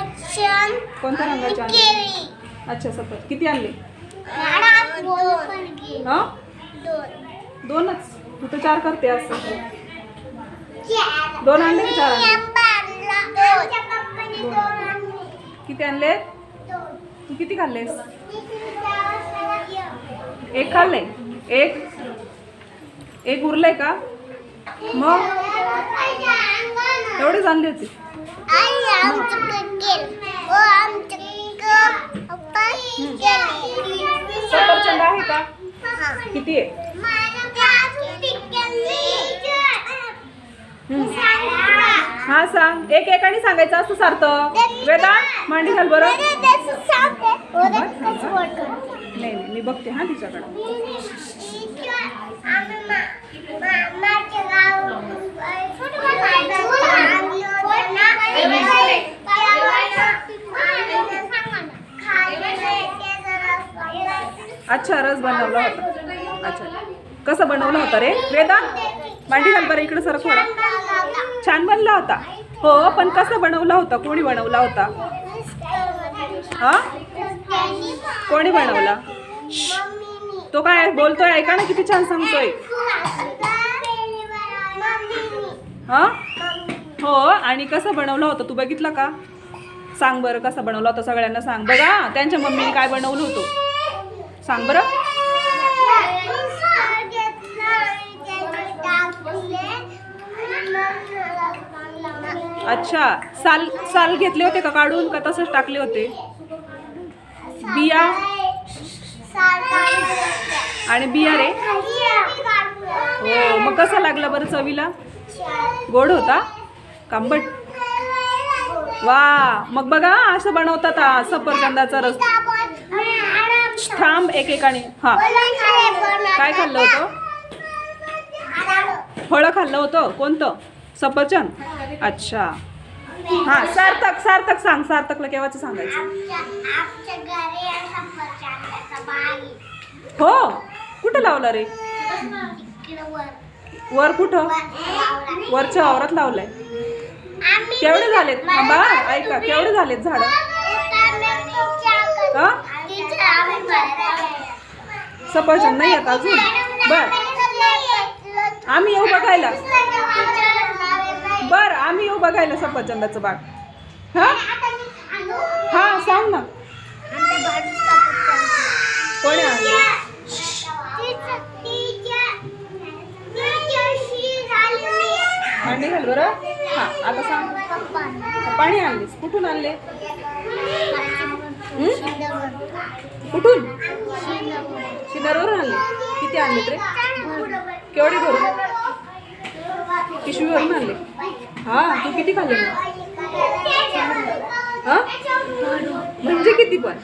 सफरचंद कोणत्या रंगाचे आणले? अच्छा सफर. किती आणले? हा? दोन. दोनच? तू तर चार करते असं दोन आणले की चार आणले? किती आणले? तू किती खाल्लेस? एक खाल्ले? एक? एक उरलंय का? मग? एवढेच आणली होती. सफरचंद आहे का? किती आहे? हा सांग. एक एकाने सांगायचं असं सार्थक वेदा मांडी घाल बरं. नाही नाही मी बघते हा तिच्याकडं. अच्छा रस बनवला होता. अच्छा. कसं बनवला होता रे? वेदा मांडी घाल बरं इकडं सर थोडा. छान बनला होता. हो पण कसं बनवला होता? कोणी बनवला होता? हा? कोणी बनवला? तो काय बोलतोय? ऐका ना किती छान सांगतोय. हा? हो आणि कसं बनवलं होतं? तू बघितलं का? सांग बरं कसं बनवलं होतं? सगळ्यांना सांग. बघा त्यांच्या मम्मीने काय बनवलं होतं? सांग बरं. अच्छा साल साल घेतले होते का काढून? का तसंच टाकले होते? बिया? आणि बिया रे? हो मग कसं लागलं बरं चवीला? गोड होता? कांबट? वा मग बघा असं बनवतात हा सफरचंदाचा रस. थांब एकेकाने. हा. काय खाल्लं होतं? फळं खाल्लं होतं? कोणतं? सफरचंद? अच्छा. हा सार्थक सार्थक सांग. सार्थकला केव्हाचं सांगायचं? हो. कुठं लावलं रे? वर कुठं. वरच्या वावरात लावलंय. केवढे झालेत? थांबा ऐका केवढे झालेत झाडं? हा? सफरचंद नाही येत अजून? बर. आम्ही येऊ बघायला. बर आम्ही येऊ बघायला सफरचंदाचं बाग. हा? हा सांग ना. कोणी भांडी घाल बरं. हा आता सांग. पाणी आणलीस. कुठून आणले? कुठून? शिंगारवरून आणले. किती आणले रे? केवढे भरून? पिशवीवरून आणले. हा तू किती खाल्ले हां? म्हणजे किती पण?